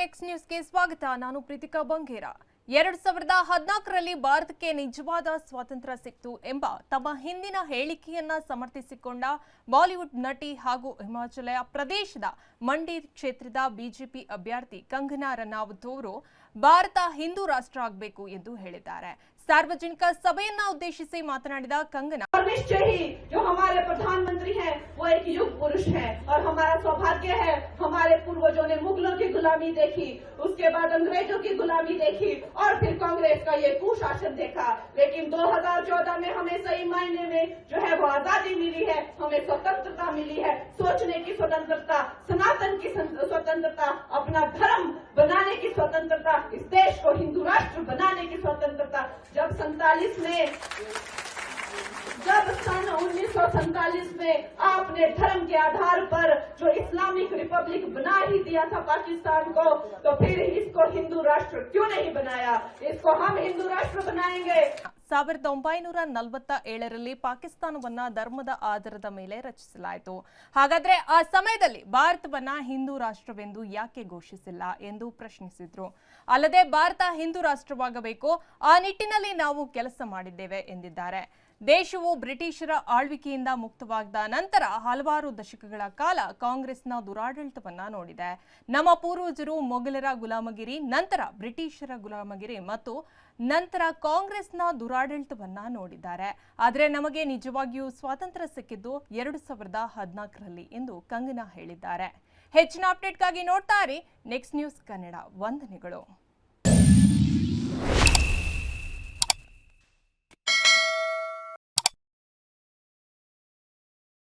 Next ನ್ಯೂಸ್ಗೆ ಸ್ವಾಗತ. ನಾನು ಪ್ರೀತಿಕಾ ಬಂಗೇರ. ಎರಡ್ ಸಾವಿರದ ಹದಿನಾಲ್ಕರಲ್ಲಿ ಭಾರತಕ್ಕೆ ನಿಜವಾದ ಸ್ವಾತಂತ್ರ್ಯ ಸಿಕ್ತು ಎಂಬ ತಮ್ಮ ಹಿಂದಿನ ಹೇಳಿಕೆಯನ್ನ ಸಮರ್ಥಿಸಿಕೊಂಡ ಬಾಲಿವುಡ್ ನಟಿ ಹಾಗೂ ಹಿಮಾಚಲ ಪ್ರದೇಶದ ಮಂಡಿ ಕ್ಷೇತ್ರದ ಬಿಜೆಪಿ ಅಭ್ಯರ್ಥಿ ಕಂಗನಾ ರನಾವತ್ ಅವರು ಭಾರತ ಹಿಂದೂ ರಾಷ್ಟ್ರ ಆಗಬೇಕು ಎಂದು ಹೇಳಿದ್ದಾರೆ. ಸಾರ್ವಜನಿಕ ಸಭೆಯನ್ನ ಉದ್ದೇಶಿಸಿ ಮಾತನಾಡಿದ ಕಂಗನಾ ನಿಶ್ಚಯ हमारे पूर्वजों ने मुगलों की गुलामी देखी, उसके बाद अंग्रेज़ों की गुलामी देखी, और फिर कांग्रेस का ये कुशासन देखा। लेकिन 2014 में हमें सही मायने में जो है वो आज़ादी मिली है, हमें स्वतंत्रता मिली है। सोचने की स्वतंत्रता, सनातन की स्वतंत्रता, अपना धर्म बनाने की स्वतंत्रता, इस देश को हिंदू राष्ट्र बनाने की स्वतंत्रता। जब सैतालीस में जब सन उन्नीस में आपने धर्म के आधार पर जो इस्लामिक रिपब्लिक बना ही दिया था पाकिस्तान को तो फिर इसको हिंदू राष्ट्र क्यों नहीं बनाया? इसको हम हिंदू राष्ट्र बनाएँगे। ಸಾವಿರದ ಒಂಬೈನೂರ ನಲವತ್ತ ಏಳರಲ್ಲಿ ಪಾಕಿಸ್ತಾನವನ್ನ ಧರ್ಮದ ಆಧಾರದ ಮೇಲೆ ರಚಿಸಲಾಯಿತು. ಹಾಗಾದ್ರೆ ಆ ಸಮಯದಲ್ಲಿ ಭಾರತವನ್ನ ಹಿಂದೂ ರಾಷ್ಟ್ರವೆಂದು ಯಾಕೆ ಘೋಷಿಸಿಲ್ಲ ಎಂದು ಪ್ರಶ್ನಿಸಿದ್ರು. ಅಲ್ಲದೆ ಭಾರತ ಹಿಂದೂ ರಾಷ್ಟ್ರವಾಗಬೇಕು, ಆ ನಿಟ್ಟಿನಲ್ಲಿ ನಾವು ಕೆಲಸ ಮಾಡಿದ್ದೇವೆ ಎಂದಿದ್ದಾರೆ. ದೇಶವು ಬ್ರಿಟಿಷರ ಆಳ್ವಿಕೆಯಿಂದ ಮುಕ್ತವಾದ ನಂತರ ಹಲವಾರು ದಶಕಗಳ ಕಾಲ ಕಾಂಗ್ರೆಸ್ನ ದುರಾಡಳಿತವನ್ನ ನೋಡಿದೆ. ನಮ್ಮ ಪೂರ್ವಜರು ಮೊಘಲರ ಗುಲಾಮಗಿರಿ, ನಂತರ ಬ್ರಿಟಿಷರ ಗುಲಾಮಗಿರಿ ಮತ್ತು ನಂತರ ಕಾಂಗ್ರೆಸ್ನ ದುರಾಡಳಿತವನ್ನ ನೋಡಿದ್ದಾರೆ. ಆದರೆ ನಮಗೆ ನಿಜವಾಗಿಯೂ ಸ್ವಾತಂತ್ರ್ಯ ಸಿಕ್ಕಿದ್ದು ಎರಡು ಸಾವಿರದ ಹದಿನಾಲ್ಕರಲ್ಲಿ ಎಂದು ಕಂಗನಾ ಹೇಳಿದ್ದಾರೆ. ಹೆಚ್ಚಿನ ಅಪ್ಡೇಟ್ಗಾಗಿ ನೋಡ್ತಾ ಇರಿ. ನೆಕ್ಸ್ಟ್ ನ್ಯೂಸ್ ಕನ್ನಡ ವಂದನೆಗಳು.